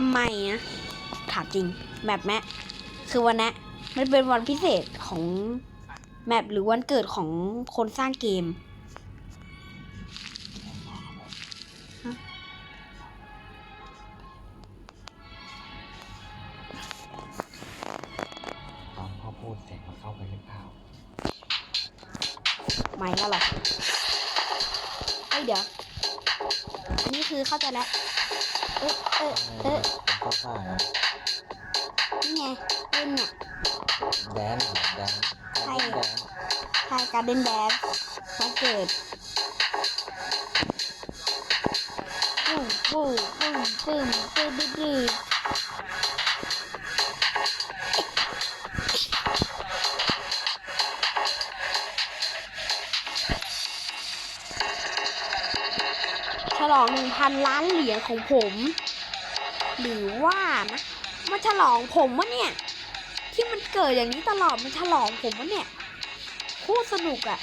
ทำไมนะถามจริงแมปแม่คือวันนี้มันเป็นวันพิเศษของแมปหรือวันเกิดของคนสร้างเกม เด่นแดนวันเกิดปุ้มปุ้มปุ้มปุ้มปุ้มดื้อฉลองหนึ่งพันล้านเหรียญของผม หรือว่านะมาฉลองผมวะเนี่ย ที่มันเกิดอย่างนี้ตลอดมันฉลองผมวะเนี่ย คตรสนุกอะ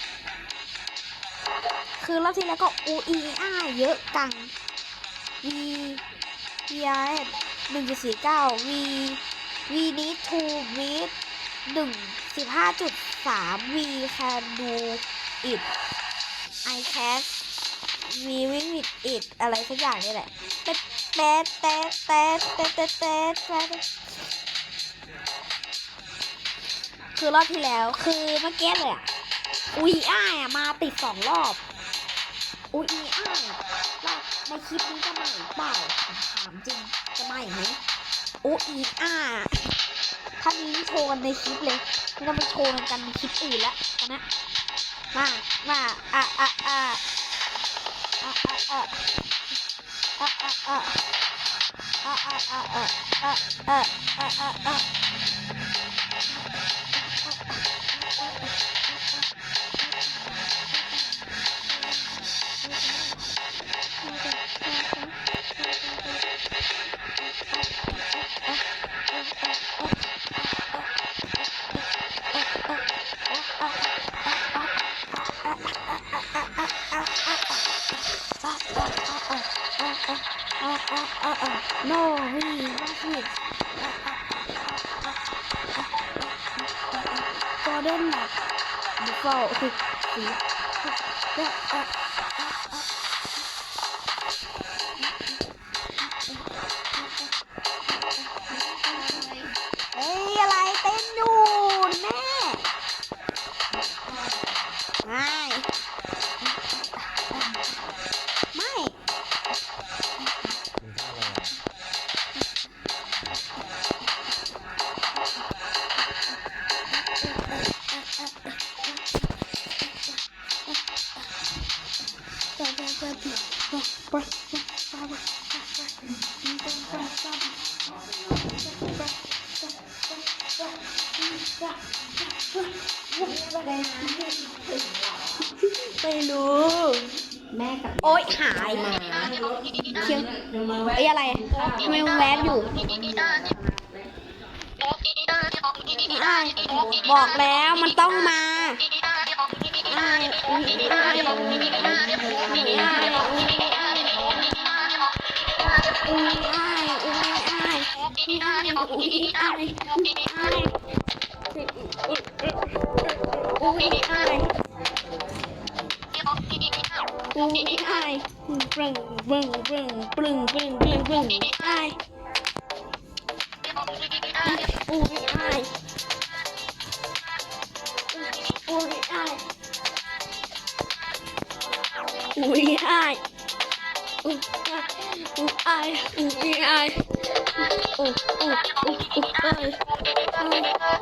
คือรอบที่แล้วก็อูอีอ้าเยอะจัง V V I หนึ่งจุดสี่เก้า V V need to read หนึ่งสิบห้าจุดสาม V can do it I can V with it อะไรสักอย่างนี่แหละเต๊ะเต๊ะเต๊ะเต๊ะเต๊ะเต๊ะ คือรอบที่แล้ว คือเมื่อกี้เลยอะอุยอ้ายอะมาติดสองรอบ อุยอ้ายอะรอบในคลิปนี้จะมาอีกเปล่าถามจริงจะมาอีกไหมอุยอ้าถ้ามีโชว์กันในคลิปเลยไม่ต้องไปโชว์กันในคลิปอื่นละตอนะมามาอะอะอะอะอะอะอะอะอะอะอะอะอะอะอะ อุ๊ยอ้าอุ้ยไอ้ปรึงปรึงปรึงปรึงปรึงปรึงปรึงไอ้อุ้ยไอ้อุ้ อุ้ยไอ้อุ้ยไอ้อุ้ยไอ้อุ้ยอุ้ยอุ้ยอุ้ยไอ้อุ้ยไ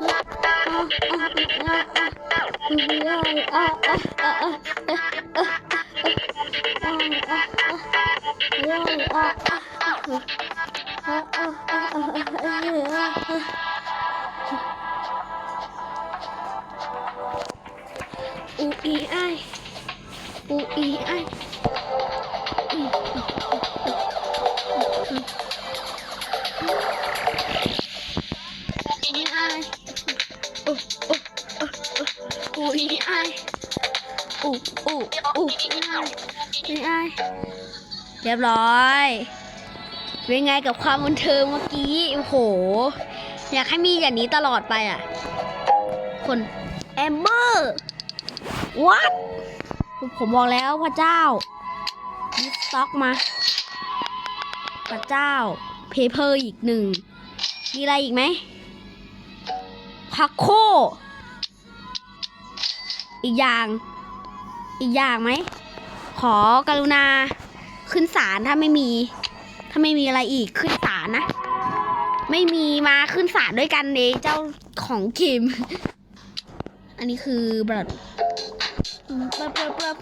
อ้อู อูอีไออีไออูอูอูอีไอโอูอูอูอีไออีไอเรียบร้อยเป็นไงกับความบันเทิงเมื่อกี้โอ้โห อยากให้มีอย่างนี้ตลอดไปอะ คนแอมเบอร์วัด ผมบอกแล้วพระเจ้ามีสต็อกมา พระเจ้า เพเปอร์อีกหนึ่ง มีอะไรอีกไหมพักโค อีกอย่าง อีกอย่างไหม ขอกรุณาขึ้นศาลถ้าไม่มี ถ้าไม่มีอะไรอีกขึ้นศาลนะ ไม่มีมาขึ้นศาลด้วยกันเองเจ้าของคิม อันนี้คือแบบ ปิบเปิบเปิบ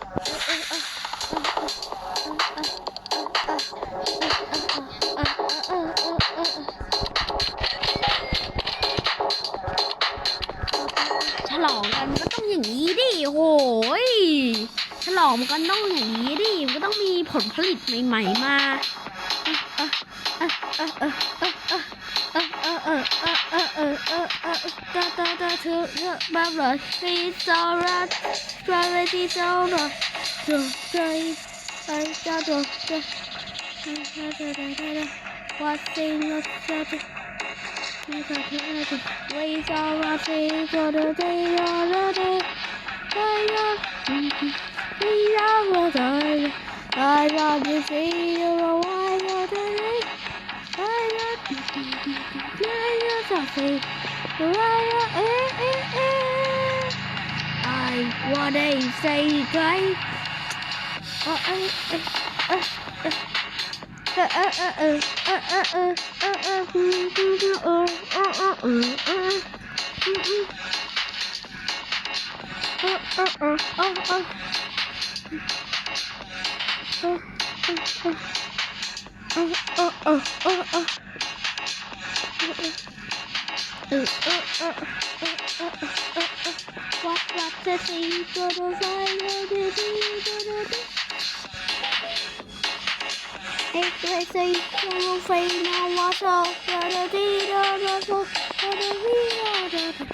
ฉลองกันก็ต้องอย่างนี้ดิโหยฉลองมันต้องอย่างนี้ดิมันก็ต้องมีผลผลิตใหม่ๆมาบ้าเลยมีโซลัสกราฟที่โซลัสจุดใจ da da da to the mama. It's alright, gravity's over. So drive, I got to the. What's in the set? We saw our face on the day on the day. I love we love what I I love to see you alive all the day. I love you. I love to see. I wanna say guy. Oh, oh, oh, oh, oh. What what to see, I know to see, but I They say, you say, now what's up, but I did, but I did, but I did,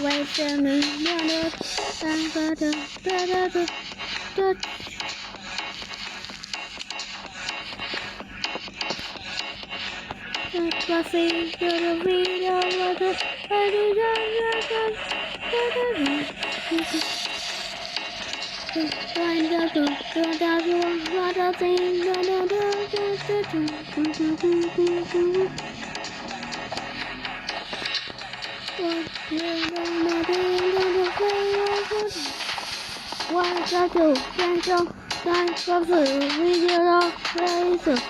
Wait a minute, but I did, but I did, but I That's my favorite video. What a Find the door, the door, what a thing, the door, the door, One, two, three, four, five, six, seven, eight, nine, ten, eleven, twelve, thirteen, fourteen, fifteen, sixteen, seventeen, eighteen, nineteen, twenty.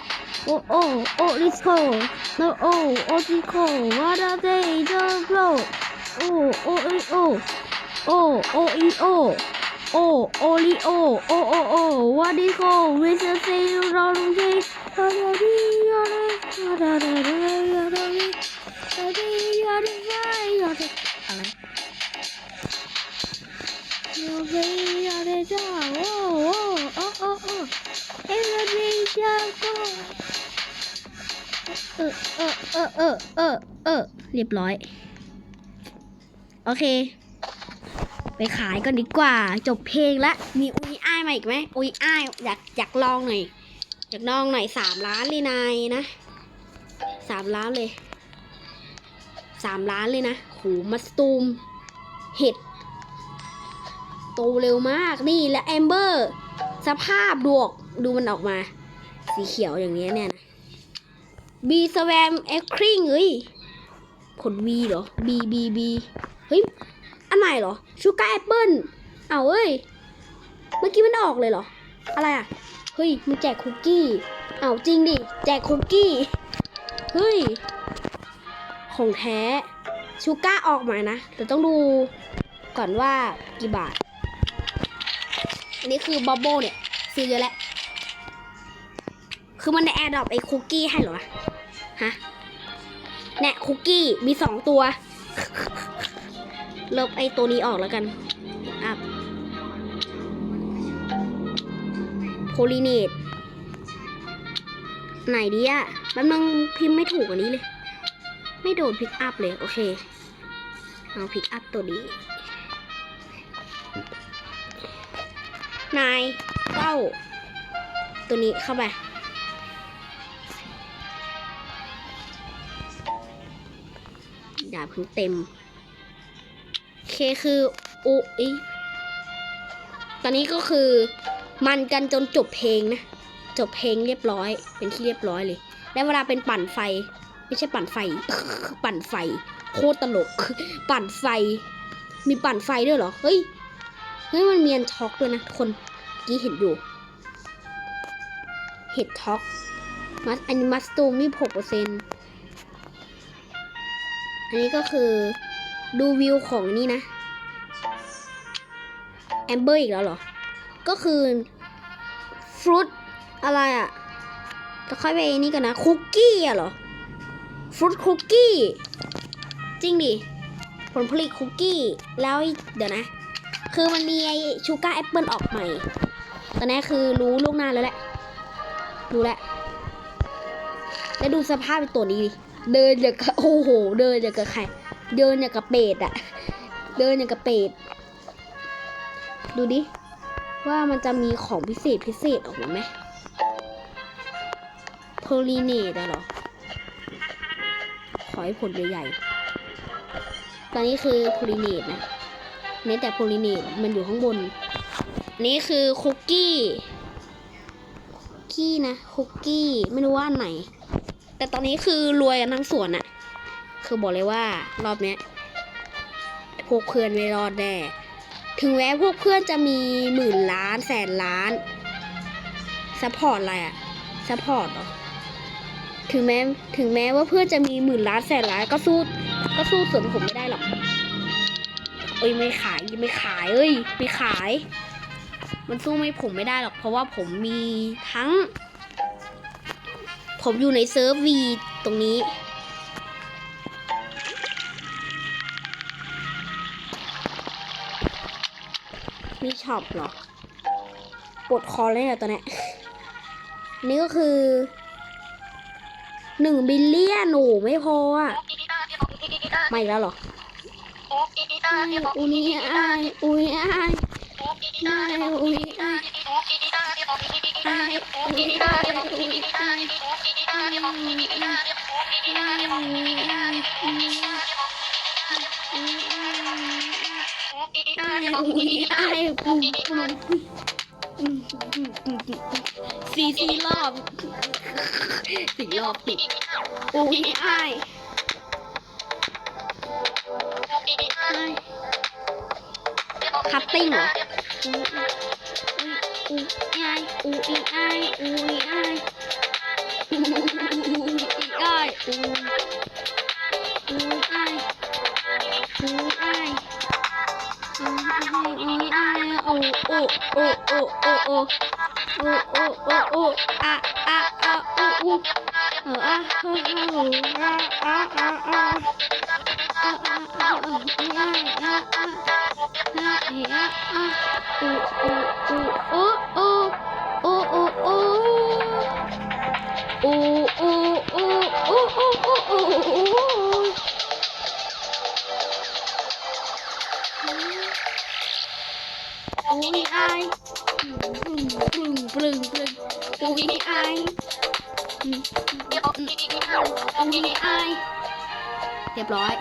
Oh, oh, oh, let's. The O, OG Cole, what a day, the road. O, O, E, O, O, O, E, O. O, O, E, O, O, O, O, what is called? With the same round of days. Everything just เออเออเออเออเออเออเรียบร้อย โอเค ไปขายก่อนดีกว่า จบเพลงแล้วมีอุยอ้ายมาอีกไหมอุยอ้ายอยากอยากลองหน่อยอยากลองหน่อยสามล้านเลยนายนะสามล้านเลยสามล้านเลยนะโหมาสตูม เห็ด โตเร็วมากนี่และแอมเบอร์ สภาพดวกดูมันออกมา สีเขียวอย่างนี้เนี่ยนะ บีสแวมเอ็กคริงเฮ้ยผลวีเหรอบีบีบีเฮ้ย อันใหม่เหรอชูการ์แอปเปิลเอาเอ้ย เมื่อกี้มันออกเลยเหรอ อะไรอะ เฮ้ย มันแจกคุกกี้ เอาจริงดิ แจกคุกกี้ เฮ้ย ของแท้ชูก้าออกมานะ แต่ต้องดูก่อนว่ากี่บาท อันนี้คือบับเบิลเนี่ย ซื้อเยอะแล้ว คือมันในแอร์ดรอปไอ้คุกกี้ให้เหรอวะ ฮะแนะคุกกี้มีสองตัว ลบไอตัวนี้ออกแล้วกันอับโพลีเนตไหนดีอะแป๊บนึงพิมพ์ไม่ถูกอันนี้เลย ไม่โดนพิกอัพเลย โอเค เอาพิกอัพตัวนี้ นายเต้า ตัวนี้เข้าไป ดาบคุณเต็มเคคืออุ๊ยตอนนี้ก็คือมันกันจนจบเพลงนะ จบเพลงเรียบร้อย เป็นที่เรียบร้อยเลยและเวลาเป็นปั่นไฟ ไม่ใช่ปั่นไฟ ปั่นไฟ โคตรตลก ปั่นไฟ มีปั่นไฟด้วยเหรอ เฮ้ย เฮ้ยมันเมียนช็อกด้วยนะคนกี้เห็นอยู่ เห็ดท็อก มัสอันมัสตูมมีหกเปอร์เซ็นต์ อันนี้ก็คือดูวิวของนี่นะแอมเบอร์อีกแล้วเหรอ ก็คือฟรุตอะไรอะจะค่อยไปนี่กันนะคุกกี้อะเหรอฟรุตคุกกี้ จริงดิ ผลผลิตคุกกี้ แล้วเดี๋ยวนะ คือมันมีไอชูการ์แอปเปิลออกใหม่ ตอนนี้คือรู้ลูกหน้าแล้วแหละดูแหละแล้วดูสภาพเป็นตัวนี้ดิ เดินอย่างกโอ้โห เดินอย่างกับไข่เดินอย่างกับเป็ดอะเดินอย่างกับเป็ดดูดิว่ามันจะมีของพิเศษพิเศษออกมาไหมโพลีเนตเหรอ ขอให้ผลใหญ่ๆ ตอนนี้คือโพลีเนตนะเน้แต่โพลีเนตมันอยู่ข้างบน นี่คือคุกกี้ คุกกี้นะ คุกกี้ ไม่รู้ว่าไหน แต่ตอนนี้คือรวยกันทั้งสวนอะคือบอกเลยว่ารอบเนี้ยพวกเพื่อนไม่รอดแน่ถึงแม้พวกเพื่อนจะมีหมื่นล้านแสนล้านซัพพอร์ตอะไรอะซัพพอร์ตหรอถึงแม้ถึงแม้ว่าเพื่อนจะมีหมื่นล้านแสนล้านก็สู้ก็สู้สวนผมไม่ได้หรอกเอ้ยไม่ขายไม่ขายเอ้ยไม่ขาย มันสู้ไม่ผมไม่ได้หรอกเพราะว่าผมมีทั้ง ผมอยู่ในเซิร์ฟวีตรงนี้ มีช็อปเหรอ ปวดคอเลยเนี่ยตอนนี้ นี่ก็คือหนึ่งบิลเลียนโอ้ไม่พออะไม่แล้วหรออุ้ยอายอุ้ยอ้ายอุ้ยอ้าย สี่สี่รอบสี่รอบติดโอ้ยไอ้คัตติ้งเหรอ u i ai u i ai u i ai u i ai u u ai u ai u i ai o o o o o o o o o o a a a u u a a a a a a เรียบร้อย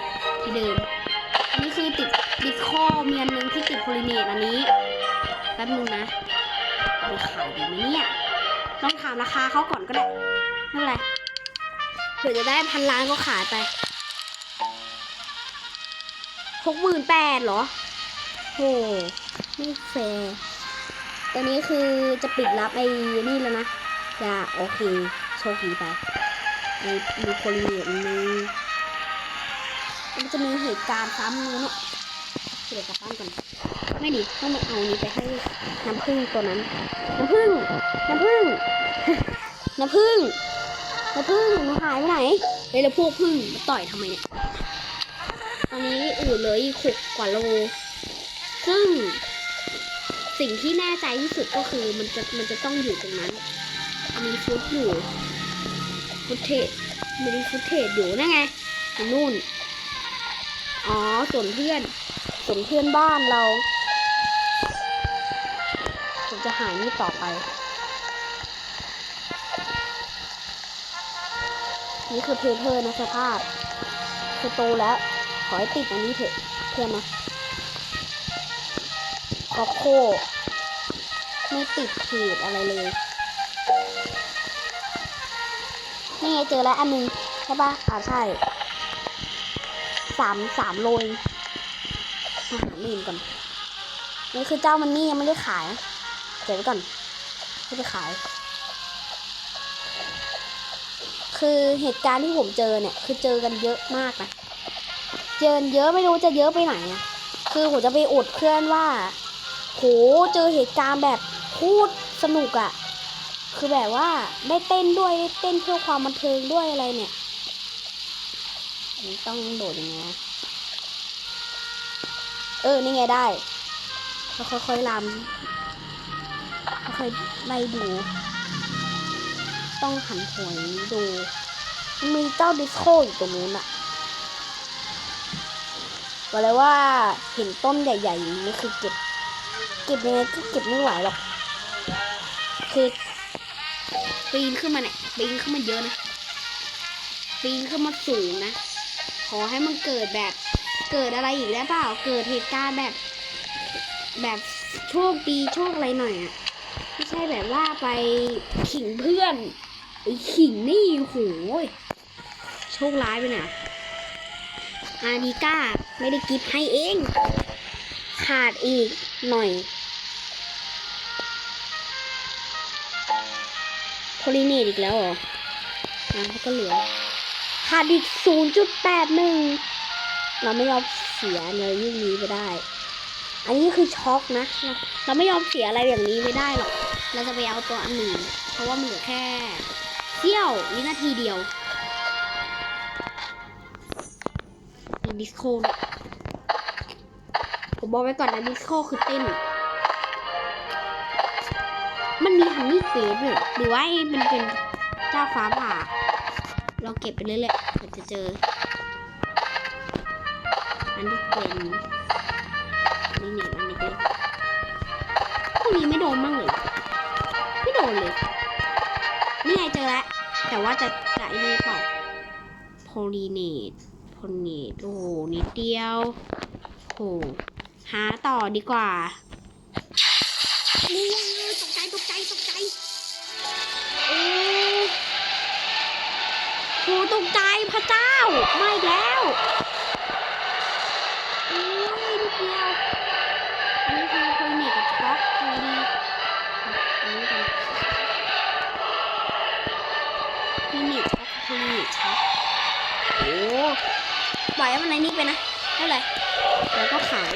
ที่เดิม อันนี้คือติดติดข้อเมียนหนึ่งที่ติดโพลิเนตอันนี้ แป๊บนึงนะเอาไปขายดีไหมเนี่ย ต้องถามราคาเขาก่อนก็ได้ไม่เป็นไรเผื่อจะได้พันล้านก็ขายไปหกหมื่นแปดเหรอโหไม่แฟร์ตอนนี้คือจะปิดรับไอ้นี่แล้วนะ จะโอเค โชคดีไปไอ้โพลิเนตอันนึง มันจะมีเหตุการณ์ซ้ำนี้เนี่ยเดี๋ยวกลับบ้านก่อนไม่ดิต้องมาเอานี้ไปให้น้ำผึ้งตัวนั้น น้ำผึ้งน้ำผึ้งน้ำผึ้งน้ำผึ้งหนูหายไปไหนเฮ้ยแล้วพวกผึ้งมาต่อยทำไมเนี่ยอันนี้อื่เลยหกกว่าโล ซึ่งสิ่งที่แน่ใจที่สุดก็คือมันจะมันจะต้องอยู่ตรงนั้นมีฟุตอยู่ฟุตเทจมีฟุตเทจอยู่นั่นไงอยู่นู่น อ๋อส่วนเพื่อนส่วนเพื่อนบ้านเราส่วนจะหายนี่ต่อไป นี่คือเพเพอร์นะสภาพคือโตแล้ว ขอให้ติดอันนี้เถอะเพื่อนนะก็โคไม่ติดเพจอะไรเลย นี่ไงเจอแล้วอันหนึงใช่ปะอ่าใช่ สามสามโลเองมาหาหมื่นก่อนนี่คือเจ้ามันนี่ยังไม่ได้ขายเก็บไว้ก่อนไม่ได้ขาย คือเหตุการณ์ที่ผมเจอเนี่ย คือเจอกันเยอะมากนะเจอเยอะไม่รู้จะเยอะไปไหนอะคือผมจะไปอดเพื่อนว่าโหเจอเหตุการณ์แบบพูดสนุกอะคือแบบว่าได้เต้นด้วยได้เต้นเพื่อความบันเทิงด้วยอะไรเนี่ย อันต้องโดดยังไงเออ นี่ไงได้แล้วค่อยๆลำค่อยๆไล่ดู ต้องหันหัวอย่างนี้ดู มีเจ้าดิสโก้อยู่ตรงนู้นอะบอกเลยว่าเห็นต้นใหญ่ๆอย่างนี้คือเก็บ เก็บยังไงก็เก็บไม่ไหวหรอก คือปีนขึ้นมาเนี่ยปีนขึ้นมาเยอะนะปีนขึ้นมาสูงนะ อให้มันเกิดแบบเกิดอะไรอีกแล้วเปล่า เกิดเหตุการณ์แบบ แบบโชคดีโชคอะไรหน่อยอะไม่ใช่แบบว่าไปขิงเพื่อนไอ้ขิงนี่โหยโชคร้ายไปนี่ยอาดิก้าไม่ได้กิฟให้เอง ขาดอีกหน่อยโพลิเนตอีกแล้วเหรออะเขาก็เหลือ ขาดอีก 0.81 เราไม่ยอมเสียเงินยิ่งนี้ไปได้ อันนี้คือช็อกนะ เราไม่ยอมเสียอะไรอย่างนี้ไม่ได้หรอก เราจะไปเอาตัวอันหนึ่งเพราะว่ามันเหลือแค่เที่ยววินาทีเดียวมีดิสโก้ผมบอกไว้ก่อนนะดิสโก้คือเต้นมันมีฮันนี่เกรดด้วยเหรอหรือว่าไอ้มันเป็นเจ้าฟ้าผ่า เราเก็บไปเรื่อยๆเดี๋ยวจะเจอ อันนี้เป็นนี่นี่อันนี้เป็พวกนี้ไม่โดนบ้างเลยไม่โดนเลย นี่ไงเจอแล้ว แต่ว่าจะจะไอ้นี่เปล่าโพลีเนตโพลีเนตโอ้โหนิดเดียวโหหาต่อดีกว่านี่ จ้ามาอีกแล้วโอ้ยนิดเดียวอันนี้คือโคลินิกกับช็อกโคดีอันนี้กันโคลินิกช็อกโคลินิกช็อกโอ้ปล่อยให้มันในนี้ไปนะไม่เป็นไรแล้วก็ขาย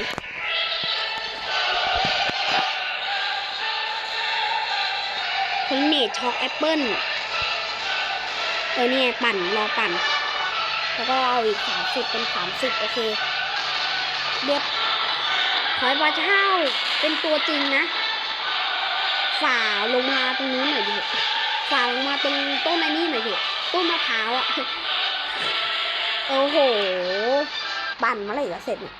คอนเนตช็อกแอปเปิ้ลเออเนี่ยปั่นรอปั่น แล้วก็เอาอีกสามสิบเป็นสามสิบโอเคเรียบขอให้พระเจ้าเป็นตัวจริงนะ ฝ่าลงมาตรงนู้นหน่อยดิฝ่าลงมาตรงต้นไอ้นี่หน่อยดิต้นมะพร้าวอะโอ้โห ปั่นเมื่อไหร่จะเสร็จเนี่ย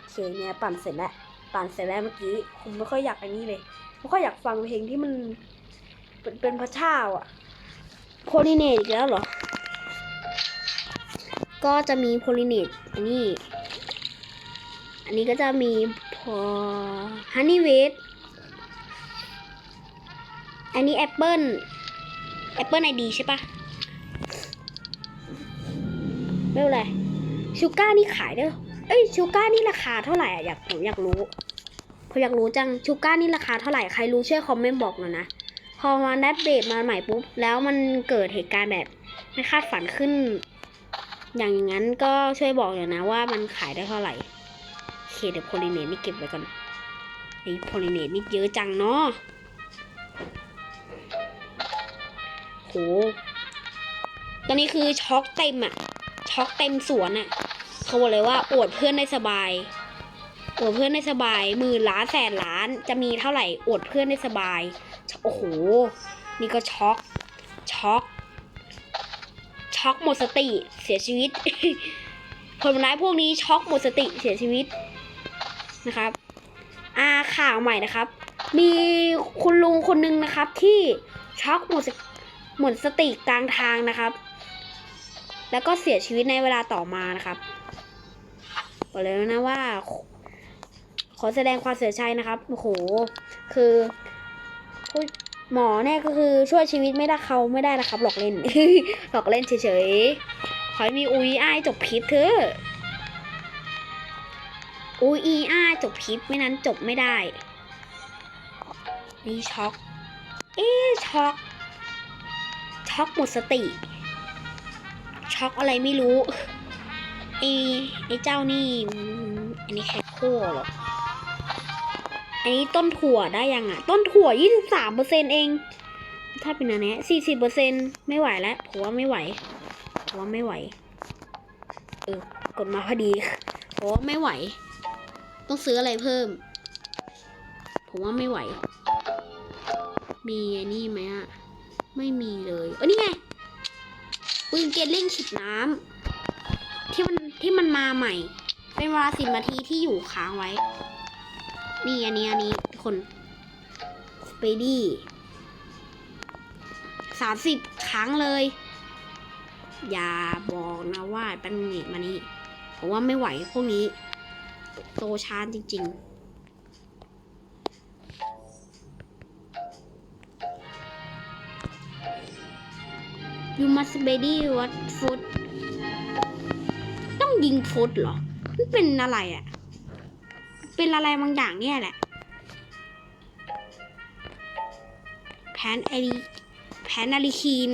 โอเคเนี่ยปั่นเสร็จแล้วปั่นเสร็จแล้วเมื่อกี้ผมไม่ค่อยอยากไอ้นี่เลยไม่ค่อยอยากฟังเพลงที่มัน เป็นเป็นพระเจ้าอะโพลิเนตอีกแล้วเหรอ ก็จะมีโพลิเนตอันนี้ อันนี้ก็จะมีพอฮันนี่เวทอันนี้แอปเปิลแอปเปิลไอดีใช่ปะไม่เป็นไรชูก้านี่ขายได้เหรอเอ้ยชูก้านี่ราคาเท่าไหร่อะอยากผมอยากรู้ผมอยากรู้จังชูก้านี่ราคาเท่าไหร่ใครรู้ช่วยคอมเมนต์บอกหน่อยนะ พอมาได้เบรมาใหม่ปุ๊บ แล้วมันเกิดเหตุการณ์แบบไม่คาดฝันขึ้น อย่างนั้นก็ช่วยบอกหน่อยนะว่ามันขายได้เท่าไหร่เคเดี๋ยวโพลิเนตนี่เก็บไว้ก่อนไอ้โพลิเนตนี่เยอะจังเนาะโหตอนนี้คือช็อกเต็มอะช็อกเต็มสวนอะเขาบอกเลยว่าอวดเพื่อนได้สบายอวดเพื่อนได้สบายหมื่นล้านแสนล้านจะมีเท่าไหร่อวดเพื่อนได้สบาย โอ้โห นี่ก็ช็อกช็อก ช็อกหมดสติ เสียชีวิตผลร้ายพวกนี้ช็อกหมดสติเสียชีวิตนะครับอ่าข่าวใหม่นะครับ มีคุณลุงคนหนึ่งนะครับ ที่ช็อกหมดสหมดสติกลางทางนะครับ แล้วก็เสียชีวิตในเวลาต่อมานะครับบอกเลยนะว่า ขอแสดงความเสียใจนะครับโอ้โหคือ หมอเนี่ยก็คือช่วยชีวิตไม่ได้เขาไม่ได้นะครับ หลอกเล่น หลอกเล่นเฉยๆ ขอให้มีอุยอ้ายจบคลิปเถอะอุยอีอ้ายจบคลิปไม่นั้นจบไม่ได้ นี่ช็อก เอ๊ช็อก ช็อกหมดสติ ช็อกอะไรไม่รู้ไอ้ไอ้เจ้านี่อันนี้แคคโคเหรอ อันนี้ต้นถั่วได้ยังอะ ต้นถั่วยี่สิบสามเปอร์เซ็นเอง ถ้าเป็นอันเนี้สี่สิบเปอร์เซ็นไม่ไหวแล้วผมว่าไม่ไหวผมว่าไม่ไหว เออกดมาพอดีผมว่าไม่ไหว ต้องซื้ออะไรเพิ่ม ผมว่าไม่ไหว มีอ้นี่ไหมอะ ไม่มีเลยเออนี่ไงปืนเกตเล่งฉีดน้ำที่มันที่มันมาใหม่ เป็นเวลาสิบนาทีที่อยู่ค้างไว้ นี่อันนี้อันนี้ทุกคนสเปดี้สามสิบครั้งเลย อย่าบอกนะว่าเป็นนี่มานี่ผมว่าไม่ไหวพวกนี้ โตช้าจริงๆ you must ready what food ต้องยิงฟุตเหรอ มันเป็นอะไรอะ่ะ เป็นอะไรบางอย่างเนี่ยแหละ แผนไอรีแผนอาริคีน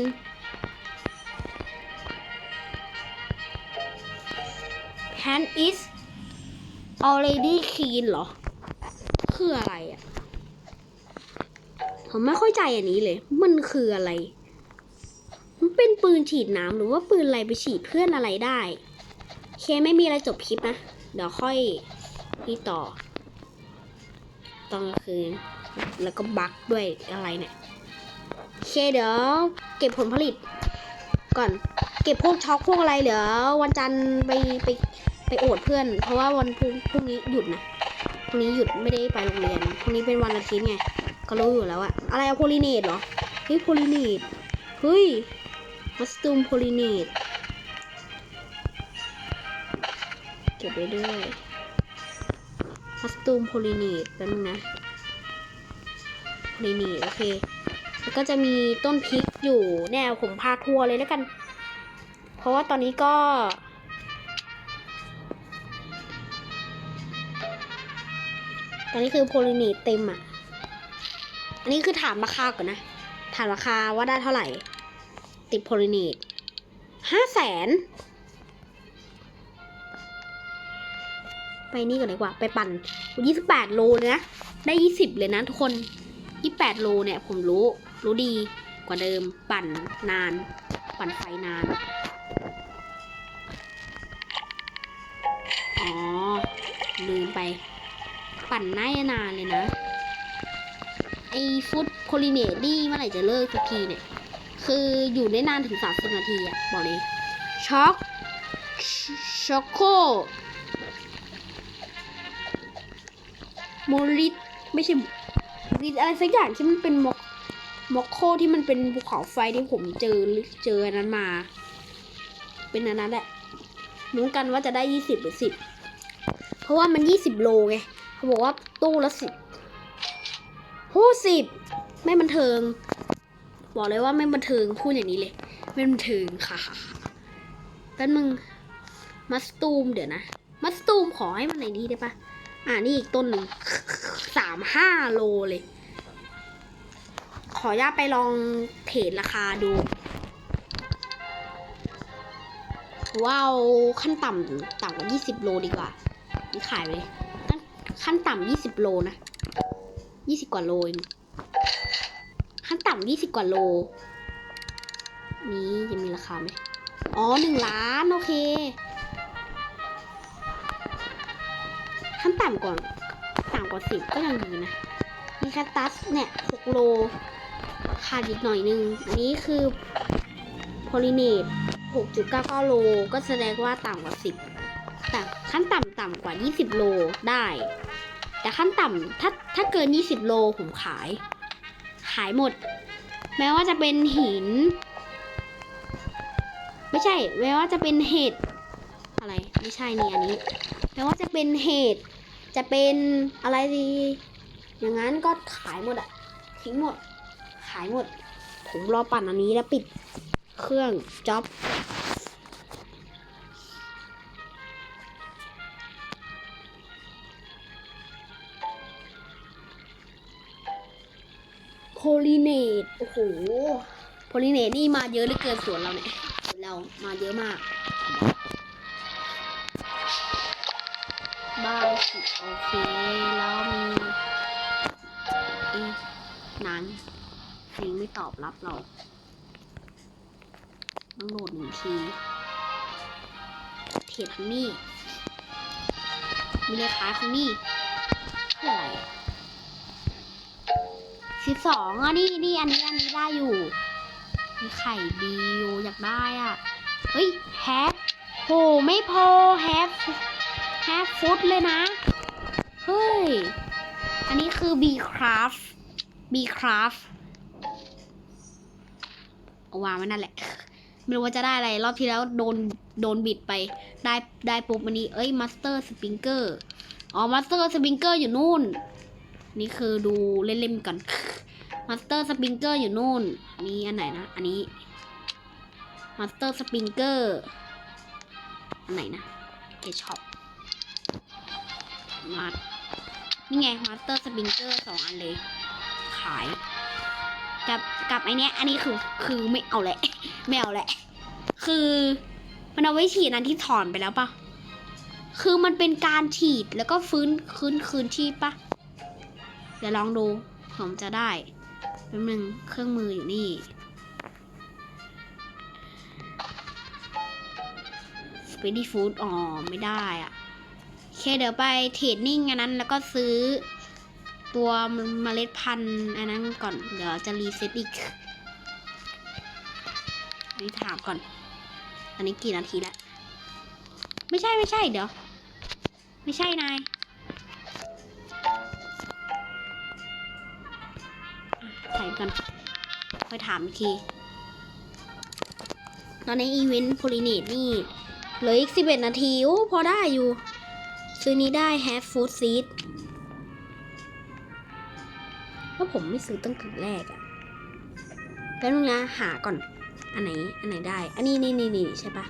แผน is already clean เหรอ คืออะไรอะ่ะ ผมไม่เข้าใจอันนี้เลย มันคืออะไร มันเป็นปืนฉีดน้ำหรือว่าปืนอะไรไปฉีดเพื่อนอะไรได้ เคไม่มีอะไรจบคลิปนะ เดี๋ยวค่อย นี่ต่อตอนกลางคืน แล้วก็บักด้วยอะไรเนี่ยโอเคเดี๋ยวเก็บผลผลิต ก่อน เก็บพวกช็อกพวกอะไรเดี๋ยววันจันทร์ไปไปไปโอดเพื่อน เพราะว่าวันพรุ่งพรุ่งนี้หยุดนะพรุ่งนี้หยุดไม่ได้ไปโรงเรียนพรุ่งนี้เป็นวันอาทิตย์ไงก็รู้อยู่แล้วอะอะไรอะโพลิเนตเหรอเฮ้ยโพลิเนตเฮ้ยมัสตูมโพลิเนตเก็บไว้ด้วย มัสตูมโพลิเนตแป๊บนึงนะโพลิเนตโอเค แล้วก็จะมีต้นพริกอยู่แนวผมพาทัวร์เลยแล้วกัน เพราะว่าตอนนี้ก็ตอนนี้คือโพลิเนตเต็มอะ อันนี้คือถามราคาก่อนนะ ถามราคาว่าได้เท่าไหร่ ติดโพลิเนตห้าแสน ไปนี่ก่อนดีกว่า ไปปั่นยี่สิบแปดโลเลยนะ ได้ยี่สิบเลยนะทุกคนยี่แปดโลเนี่ย ผมรู้ รู้ดีกว่าเดิม ปั่นนาน ปั่นไฟนาน อ๋อ ลืมไป ปั่นน่าจะนานเลยนะ ไอฟุตโพลิเนตนี่เมื่อไหร่จะเลิกสักทีเนี่ย คืออยู่ได้นานถึง 30 นาทีอะบอกเลยช็อกช็อกโค โมริสไม่ใช่ริสอะไรสักอย่างที่มันเป็นมอกมอกโคที่มันเป็นภูเขาไฟที่ผมเจอเจอนั้นมา เป็นอันนั้นแหละรู้กันว่าจะได้20หรือ10เพราะว่ามัน20โลไงเขาบอกว่าตู้ละสิบโหสิบไม่บันเทิง บอกเลยว่าไม่บันเทิงพูดอย่างนี้เลยไม่บันเทิงค่ะแป๊บนึงมัสตูมเดี๋ยวนะ มัสตูมขอให้มันไหนดีได้ปะ อ่านี่อีกต้นหนึ่งสามห้าโลเลย ขออนุญาตไปลองเทรดราคาดู ว้าวขั้นต่ำต่ำกว่ายี่สิบโลดีกว่า นี่ขายไปเลยขั้นขั้นต่ำยี่สิบโลนะยี่สิบกว่าโลเองขั้นต่ำยี่สิบกว่าโล นี้จะมีราคาไหมอ๋อหนึ่งล้าน โอเค ต่ำก่อนต่ำกว่าสิบก็ยังดีนะ มีแคตตัสเนี่ยหกโลขาดอีกหน่อยนึง อันนี้คือโพลิเนตหกจุดเก้าก้าโล ก็แสดงว่าต่ำกว่าสิบแต่ขั้นต่ำต่ำกว่ายี่สิบโลได้ แต่ขั้นต่ำถ้าถ้าเกินยี่สิบโลผมขาย ขายหมด แม้ว่าจะเป็นหิน ไม่ใช่ แม้ว่าจะเป็นเห็ดอะไร ไม่ใช่นี่อันนี้ แม้ว่าจะเป็นเห็ด จะเป็นอะไรดี อย่างนั้นก็ขายหมดอะทิ้งหมด ขายหมด ผมรอปั่นอันนี้แล้วปิดเครื่องจ็อบโพลิเนตโอ้โหโพลิเนตนี่มาเยอะเหลือเกินสวนเราเนี่ยสวนเรามาเยอะมาก บ้สิโอเค แล้วมีเอ๊ะนานยังไม่ตอบรับเราต้องโหลดหนึ่งทีเทรดฮันนี่ มีเลขาของนี่คืออะไรสิบสองอะนี่นี่อันนี้อันนี้ได้อยู่ มีไข่ดีอยู่อยากได้อะ เฮ้ยแฮปโหไม่พอแฮป แฮปฟุตเลยนะ เฮ้ย อันนี้คือ B craft B craft เอาวางไว้นั่นแหละ ไม่รู้ว่าจะได้อะไร รอบที่แล้วโดนโดนบิดไป ได้ได้ปุ๊บวันนี้ เอ้ยมาสเตอร์สปริงเกอร์ อ๋อมาสเตอร์สปริงเกอร์อยู่นู่น นี่คือดูเล่นๆก่อนมาสเตอร์สปริงเกอร์อยู่นู่น นี่อันไหนนะ อันนี้มาสเตอร์สปริงเกอร์ อันไหนนะ เกช็อป มานี่ไงมาสเตอร์สปริงเกอร์สองอันเลย ขาย กับกับไอเนี้ย อันนี้คือคือไม่เอาแหละ ไม่เอาแหละ คือมันเอาไว้ฉีดอันที่ถอนไปแล้วปะคือมันเป็นการฉีดแล้วก็ฟื้นคืนคืนชีพปะเดี๋ยวลองดูผมจะได้แป๊บนึงเครื่องมืออยู่นี่สปีดี้ฟู้ดอ๋อไม่ได้อะ เคเดี๋ยวไปเทรดนิ่งอันนั้นแล้วก็ซื้อ ตัวเมล็ดพันธุ์อันนั้นก่อน เดี๋ยวจะรีเซ็ตอีกอันนี่ถามก่อน อันนี้กี่นาทีแล้ว ไม่ใช่ไม่ใช่เดี๋ยว ไม่ใช่นายอะใส่ก่อนค่อยถามอีกที ตอนนี้อีเวนต์โพลิเนตนี่เหลืออีกสิบเอ็ดนาที โอ้ พอได้อยู่ ซื้อนี้ได้แฮฟฟู้ดซีดว่าผมไม่ซื้อตั้งแต่แรกอะแป๊บนึงนะหาก่อน อันไหน อันไหนได้ อันนี้นี่นี่นี่ใช่ปะ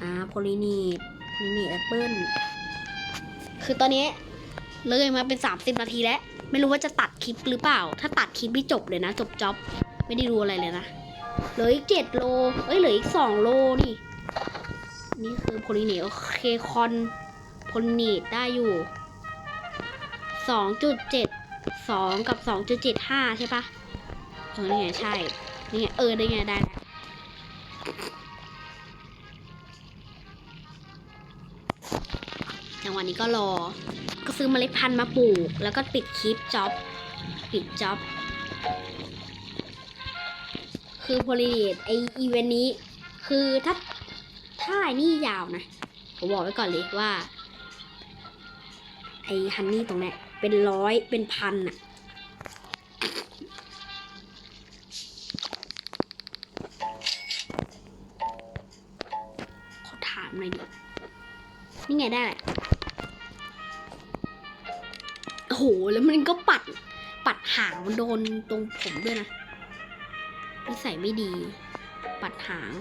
อ่าโพลินีดโพลินีดแอปเปิ้ลคือตอนนี้เลยมาเป็นสามสิบนาทีแล้ว ไม่รู้ว่าจะตัดคลิปหรือเปล่า ถ้าตัดคลิปนี่จบเลยนะ จบจ็อบ ไม่ได้ดูอะไรเลยนะ เหลืออีกเจ็ดโล เอ้ย เหลืออีกสองโลนี่ นี่คือโพลินีโอเคคอน โพลินีดได้อยู่สองจุดเจ็ดสองกับสองจุดเจ็ดห้าใช่ปะเออนี่ไงใช่ นี่ไงเออได้ไงได้แล้วจังหวะนี้ก็รอ ก็ซื้อเมล็ดพันธุ์มาปลูก แล้วก็ปิดคลิปจ็อบ ปิดจ็อบคือโพลีเดตไออีเวนต์นี้ คือถ้าถ้านี่ยาวนะ ผมบอกไว้ก่อนเลยว่า ไอฮันนี่ตรงเนี้ยเป็นร้อยเป็นพันอะขอถามหน่อยดินี่ไงได้แหละโอ้โห แล้วมันก็ปัด ปัดหางมันโดนตรงผมด้วยนะนิสัยไม่ดี ปัดหาง